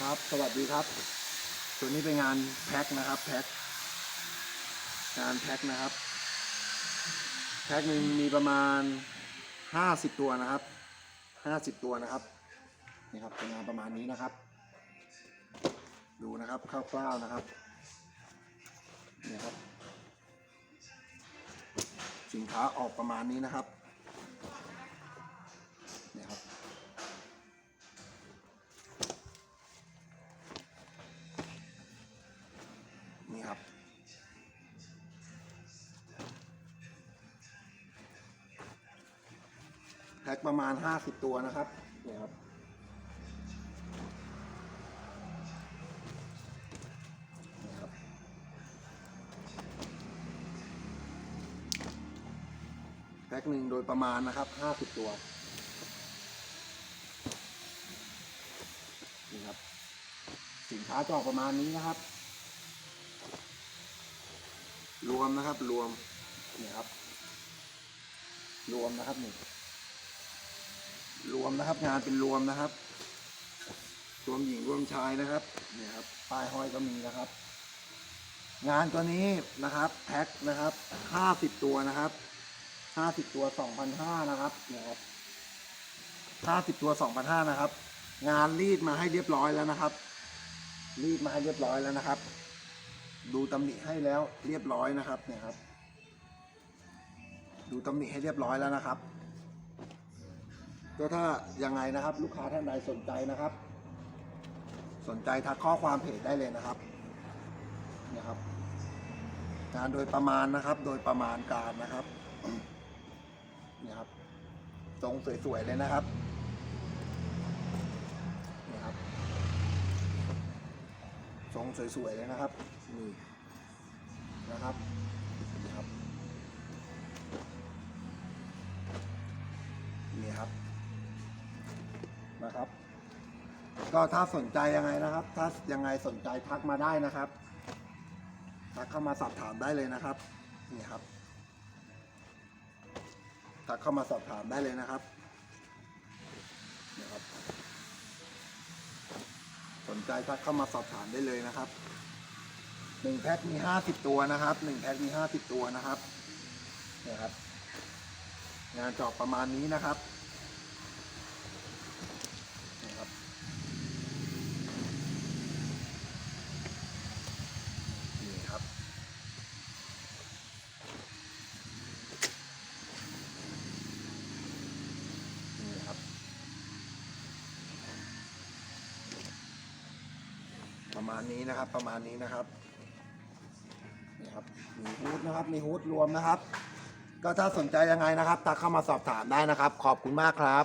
ครับ สวัสดีครับ ตัวนี้เป็นงานแพ็คนะครับ แพ็ค งานแพ็คนะครับ แพ็คหนึ่งมีประมาณห้าสิบตัวนะครับห้าสิบตัวนะครับ นี่ครับเป็นงานประมาณนี้นะครับ ดูนะครับคร่าวๆนะครับ นี่ครับ สินค้าออกประมาณนี้นะครับ แพ็คประมาณ 50 ตัวนะครับนี่ครับนี่ครับแพ็คหนึ่งโดยประมาณนะครับ 50 ตัวนี่ครับ สินค้าจะออกประมาณนี้นะครับ รวมนะครับรวมนี่ครับ รวมนะครับนี่ รวมนะครับ งานเป็นรวมนะครับ รวมหญิงรวมชายนะครับเนี่ยครับป้ายห้อยก็มีนะครับ งานตัวนี้นะครับ แพ็คนะครับห้าสิบตัวนะครับห้าสิบตัวสองพันห้านะครับเนี่ครับห้าสิบตัวสองพันห้านะครับ งานรีดมาให้เรียบร้อยแล้วนะครับ รีดมาให้เรียบร้อยแล้วนะครับ ดูตำหนิให้แล้วเรียบร้อยนะครับเนี่ยครับ ดูตำหนิให้เรียบร้อยแล้วนะครับ ก็ถ้ายังไงนะครับ ลูกค้าท่านใดสนใจนะครับ สนใจทักข้อความเพจได้เลยนะครับนี่ยครับงานโดยประมาณนะครับ โดยประมาณการนะครับนี่ครับทรงสวยๆเลยนะครับนี่ครับทรงสวยๆเลยนะครับนี่นะครับ นะครับ ก็ถ้าสนใจยังไงนะครับ ถ้ายังไงสนใจทักมาได้นะครับทักเข้ามาสอบถามได้เลยนะครับนี่ครับทักเข้ามาสอบถามได้เลยนะครับนี่ครับ สนใจทักเข้ามาสอบถามได้เลยนะครับหนึ่งแพ็คมีห้าสิบตัวนะครับหนึ่งแพ็คมีห้าสิบตัวนะครับเนี่ยครับ งานจอบประมาณนี้นะครับนี่ครับ นี่ครับ นี่ครับ ประมาณนี้นะครับประมาณนี้นะครับนี่ครับมีฮูดนะครับมีฮูดรวมนะครับ ก็ถ้าสนใจยังไงนะครับ ตักเข้ามาสอบถามได้นะครับ ขอบคุณมากครับ